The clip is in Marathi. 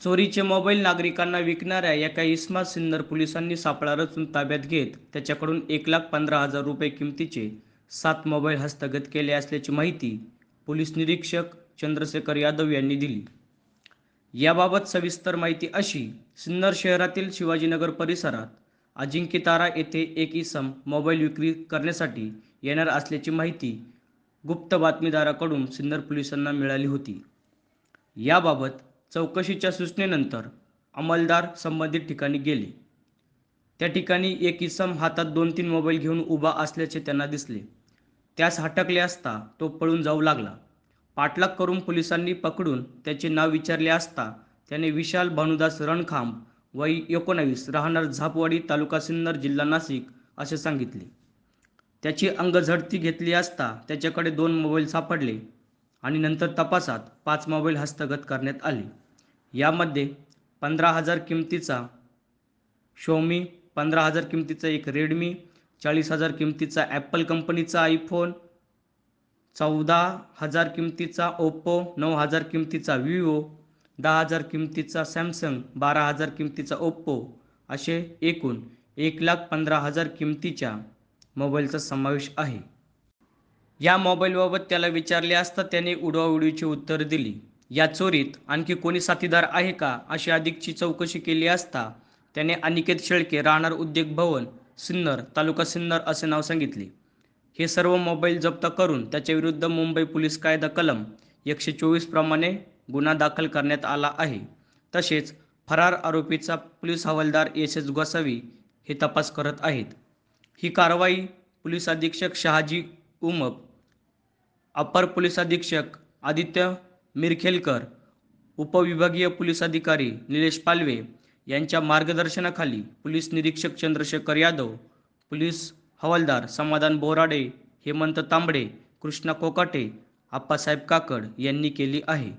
चोरीचे मोबाईल नागरिकांना विकणाऱ्या एका इस्मात सिन्नर पोलिसांनी सापळा रचून ताब्यात घेत त्याच्याकडून एक लाख पंधरा हजार रुपये किमतीचे सात मोबाईल हस्तगत केले असल्याची माहिती पोलीस निरीक्षक चंद्रशेखर यादव यांनी दिली. याबाबत सविस्तर माहिती अशी सिन्नर शहरातील शिवाजीनगर परिसरात अजिंक्यतारा येथे एक इसम मोबाईल विक्री करण्यासाठी येणार असल्याची माहिती गुप्त बातमीदाराकडून सिन्नर पोलिसांना मिळाली होती. याबाबत चौकशीच्या सूचनेनंतर अंमलदार संबंधित ठिकाणी गेले. त्या ठिकाणी एक इसम हातात दोन तीन मोबाईल घेऊन उभा असल्याचे त्यांना दिसले. त्यास हटकले असता तो पळून जाऊ लागला. पाठलाग करून पोलिसांनी पकडून त्याचे नाव विचारले असता त्याने विशाल भानुदास रणखांब वय एकोणावीस राहणार झापवाडी तालुका सिन्नर जिल्हा नाशिक असे सांगितले. त्याची अंगझडती घेतली असता त्याच्याकडे दोन मोबाईल सापडले. आणि नंतर तपासात पाच मोबाईल हस्तगत करण्यात आले. यामध्ये पंधरा हजार किमतीचा शोमी पंधरा हजार किमतीचा एक रेडमी चाळीस हजार किमतीचा ॲपल कंपनीचा आयफोन चौदा हजार किमतीचा ओप्पो नऊ हजार किमतीचा विवो दहा हजार किमतीचा सॅमसंग बारा हजार किमतीचा ओप्पो असे एकूण एक लाख पंधरा हजार किमतीच्या मोबाईलचा समावेश आहे. या मोबाईलबाबत त्याला विचारले असता त्याने उडवाउडवीची उत्तर दिली. या चोरीत आणखी कोणी साथीदार आहे का? अशी अधिकची चौकशी केली असता त्याने अनिकेत शेळके राहणार उद्योग भवन सिन्नर तालुका सिन्नर असे नाव सांगितले. हे सर्व मोबाईल जप्त करून त्याच्याविरुद्ध मुंबई पोलीस कायदा कलम एकशे चोवीस प्रमाणे गुन्हा दाखल करण्यात आला आहे. तसेच फरार आरोपीचा पोलीस हवालदार एस एस गोसावी हे तपास करत आहेत. ही कारवाई पोलीस अधीक्षक शहाजी उमप अपर पोलीस अधीक्षक आदित्य मिरखेलकर उपविभागीय पोलीस अधिकारी निलेश पालवे यांच्या मार्गदर्शनाखाली पोलीस निरीक्षक चंद्रशेखर यादव पोलीस हवालदार समाधान बोराडे हेमंत तांबडे कृष्णा कोकाटे आप्पासाहेब काकड यांनी केली आहे.